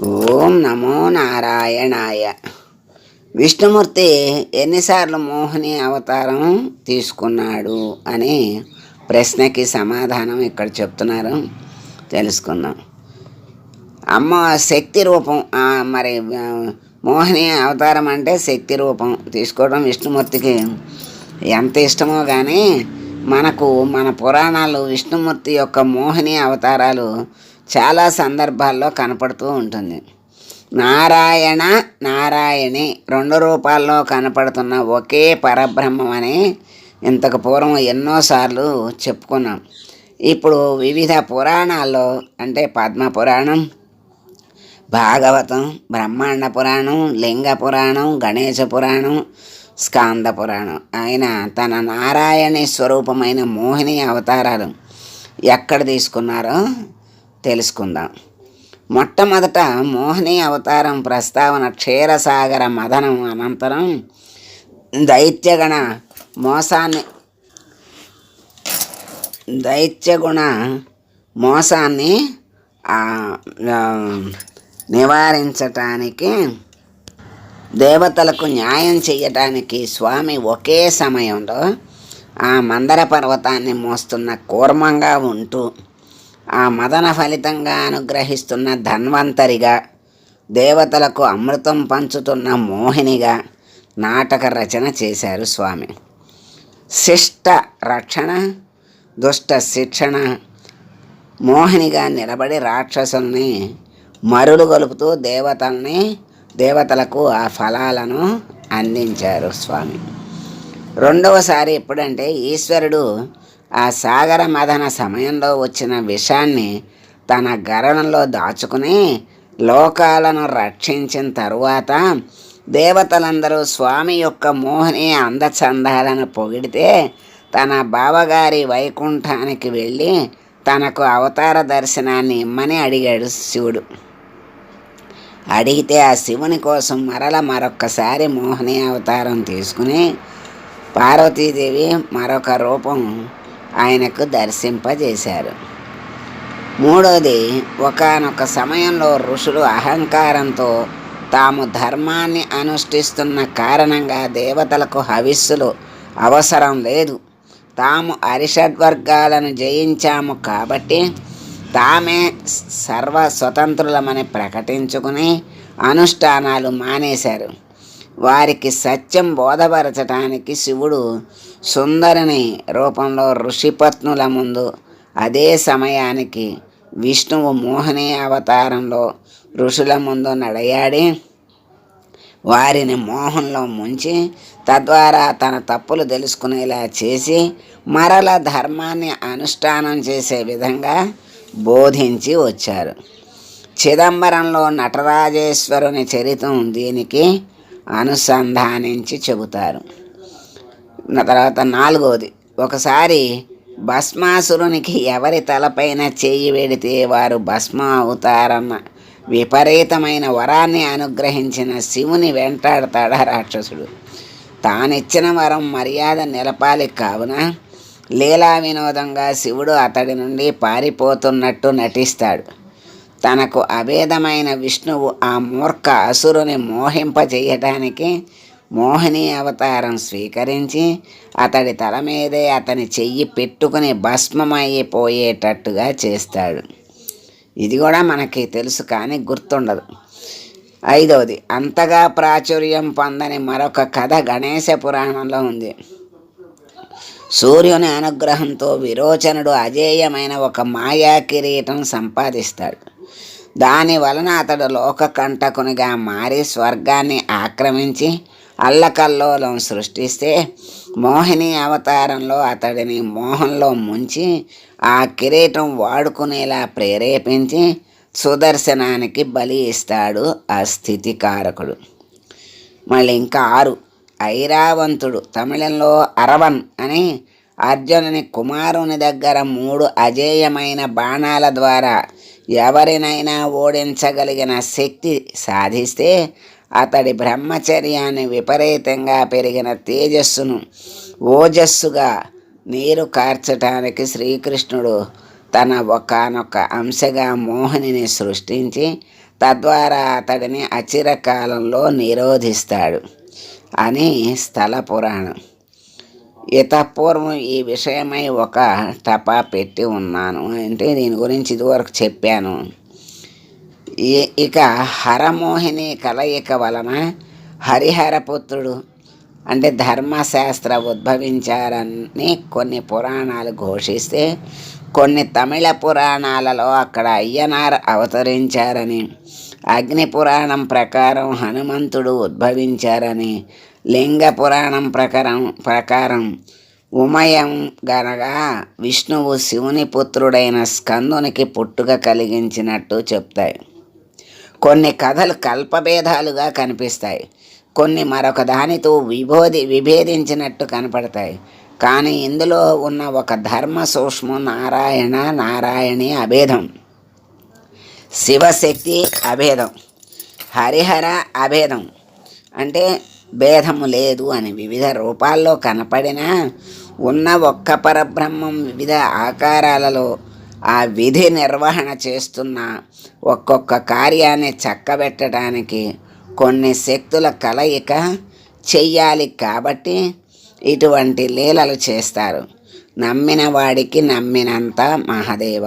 ఓం నమో నారాయణాయ. విష్ణుమూర్తి ఎన్నిసార్లు మోహిని అవతారం తీసుకున్నాడు అనే ప్రశ్నకి సమాధానం ఇక్కడ చెప్తున్నారు. తెలుసుకుందాం. అమ్మ శక్తి రూపం మరి మోహిని అవతారం అంటే శక్తి రూపం తీసుకోవడం విష్ణుమూర్తికి ఎంత ఇష్టమో కానీ మనకు మన పురాణాలు విష్ణుమూర్తి యొక్క మోహిని అవతారాలు చాలా సందర్భాల్లో కనపడుతూ ఉంటుంది. నారాయణ నారాయణి రెండు రూపాల్లో కనపడుతున్న ఒకే పరబ్రహ్మం అని ఇంతకు పూర్వం ఎన్నోసార్లు చెప్పుకున్నాం. ఇప్పుడు వివిధ పురాణాల్లో అంటే పద్మ పురాణం భాగవతం బ్రహ్మాండ పురాణం లింగ పురాణం గణేశ పురాణం స్కాంద పురాణం. ఆయన తన నారాయణి స్వరూపమైన మోహిని అవతారాలు ఎక్కడ తీసుకున్నారో తెలుసుకుందాం. మొట్టమొదట మోహిని అవతారం ప్రస్తావన క్షీరసాగర మదనం అనంతరం దైత్యగణ మోసాన్ని దైత్యగుణ మోసాన్ని నివారించటానికి దేవతలకు న్యాయం చేయటానికి స్వామి ఒకే సమయంలో ఆ మందర పర్వతాన్ని మోస్తున్న కూర్మంగా ఉంటూ ఆ మదన ఫలితంగా అనుగ్రహిస్తున్న ధన్వంతరిగా దేవతలకు అమృతం పంచుతున్న మోహినిగా నాటక రచన చేశారు స్వామి. శిష్ట రక్షణ దుష్ట శిక్షణ మోహినిగా నిలబడి రాక్షసుల్ని మరులు గొలుపుతూ దేవతల్ని దేవతలకు ఆ ఫలాలను అందించారు స్వామి. రెండవసారి ఎప్పుడంటే ఈశ్వరుడు ఆ సాగర మదన సమయంలో వచ్చిన విషాన్ని తన గరణంలో దాచుకుని లోకాలను రక్షించిన తరువాత దేవతలందరూ స్వామి యొక్క మోహిని అందచందాలను పొగిడితే తన బావగారి వైకుంఠానికి వెళ్ళి తనకు అవతార దర్శనాన్ని ఇమ్మని అడిగాడు శివుడు. అడిగితే ఆ శివుని కోసం మరల మరొక్కసారి మోహిని అవతారం తీసుకుని పార్వతీదేవి మరొక రూపం ఆయనకు దర్శింపజేశారు. మూడోది ఒకానొక సమయంలో ఋషులు అహంకారంతో తాము ధర్మాన్ని అనుష్ఠిస్తున్న కారణంగా దేవతలకు హవిస్సులు అవసరం లేదు. తాము అరిషడ్వర్గాలను జయించాము కాబట్టి తామే సర్వ స్వతంత్రులమని ప్రకటించుకుని అనుష్ఠానాలు మానేశారు. వారికి సత్యం బోధపరచటానికి శివుడు సుందరిని రూపంలో ఋషిపత్నుల ముందు అదే సమయానికి విష్ణువు మోహిని అవతారంలో ఋషుల ముందు నడయాడి వారిని మోహంలో ముంచి తద్వారా తన తప్పులు తెలుసుకునేలా చేసి మరల ధర్మాన్ని అనుష్ఠానం చేసే విధంగా బోధించి వచ్చారు. చిదంబరంలో నటరాజేశ్వరుని చరిత్రం దీనికి అనుసంధానించి చెబుతారు. తర్వాత నాలుగవది ఒకసారి భస్మాసురునికి ఎవరి తలపైన చేయి వెడితే వారు భస్మ అవుతారన్న విపరీతమైన వరాన్ని అనుగ్రహించిన శివుని వెంటాడతాడా రాక్షసుడు. తానిచ్చిన వరం మర్యాద నిలపాలి కావున లీలా వినోదంగా శివుడు అతడి నుండి పారిపోతున్నట్టు నటిస్తాడు. తనకు అభేదమైన విష్ణువు ఆ మూర్ఖ అసురుని మోహింపజేయటానికి మోహిని అవతారం స్వీకరించి అతడి తల మీదే అతని చెయ్యి పెట్టుకుని భస్మమైపోయేటట్టుగా చేస్తాడు. ఇది కూడా మనకి తెలుసు కానీ గుర్తుండదు. ఐదవది అంతగా ప్రాచుర్యం పొందని మరొక కథ గణేశ పురాణంలో ఉంది. సూర్యుని అనుగ్రహంతో విరోచనుడు అజేయమైన ఒక మాయా కిరీటం సంపాదిస్తాడు. దాని వలన అతడు లోక కంటకునిగా మారి స్వర్గాన్ని ఆక్రమించి అల్లకల్లోలం సృష్టిస్తే మోహిని అవతారంలో అతడిని మోహంలో ముంచి ఆ కిరీటం వాడుకునేలా ప్రేరేపించి సుదర్శనానికి బలి ఇస్తాడు ఆ స్థితికారకుడు. మళ్ళీ ఇంకా ఆరు. ఐరావంతుడు తమిళంలో అరవన్ అని అర్జునుని కుమారుని దగ్గర మూడు అజేయమైన బాణాల ద్వారా ఎవరినైనా ఓడించగలిగిన శక్తి సాధిస్తే అతడి బ్రహ్మచర్యాన్ని విపరీతంగా పెరిగిన తేజస్సును ఓజస్సుగా నీరు కార్చటానికి శ్రీకృష్ణుడు తన ఒకనొక అంశగా మోహినిని సృష్టించి తద్వారా అతడిని అచిరకాలంలో నిరోధిస్తాడు అని స్థల పురాణం. ఇతపూర్వం ఈ విషయమై ఒక టపా పెట్టి ఉన్నాను. అంటే దీని గురించి ఇదివరకు చెప్పాను. ఇక హరమోహిని కలయిక వలన హరిహరపుత్రుడు అంటే ధర్మశాస్త్ర ఉద్భవించారని కొన్ని పురాణాలు ఘోషిస్తే కొన్ని తమిళ పురాణాలలో అక్కడ అయ్యనార్ అవతరించారని అగ్ని పురాణం ప్రకారం హనుమంతుడు ఉద్భవించారని లింగ పురాణం ప్రకారం ప్రకారం ఉమయం గనగా విష్ణువు శివుని పుత్రుడైన స్కందునికి పుట్టుక కలిగించినట్టు చెప్తాయి. కొన్ని కథలు కల్పభేదాలుగా కనిపిస్తాయి. కొన్ని మరొక దానితో విభోది విభేదించినట్టు కనపడతాయి. కానీ ఇందులో ఉన్న ఒక ధర్మ సూక్ష్మం నారాయణ నారాయణి అభేదం. శివశక్తి అభేదం. హరిహర అభేదం. అంటే భేదము లేదు అని వివిధ రూపాల్లో కనపడిన ఉన్న ఒక్క పరబ్రహ్మం వివిధ ఆకారాలలో ఆ విధి నిర్వహణ చేస్తున్న ఒక్కొక్క కార్యాన్ని చక్కబెట్టడానికి కొన్ని శక్తుల కలయిక చెయ్యాలి కాబట్టి ఇటువంటి లీలలు చేస్తారు. నమ్మిన వాడికి నమ్మినంత మహదేవ.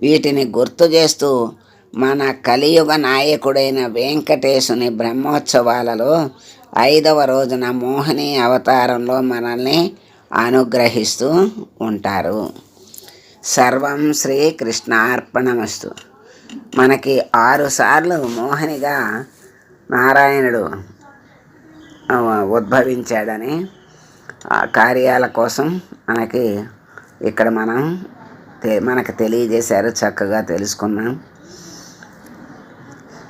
వీటిని గుర్తు చేస్తూ మన కలియుగ నాయకుడైన వెంకటేశుని బ్రహ్మోత్సవాలలో ఐదవ రోజున మోహిని అవతారంలో మనల్ని అనుగ్రహిస్తూ ఉంటారు. సర్వం శ్రీకృష్ణార్పణమస్తు. మనకి ఆరుసార్లు మోహినిగా నారాయణుడు ఉద్భవించాడని ఆ కార్యాల కోసం మనకి ఇక్కడ మనం మనకు తెలియజేశారు చక్కగా తెలుసుకున్నాం.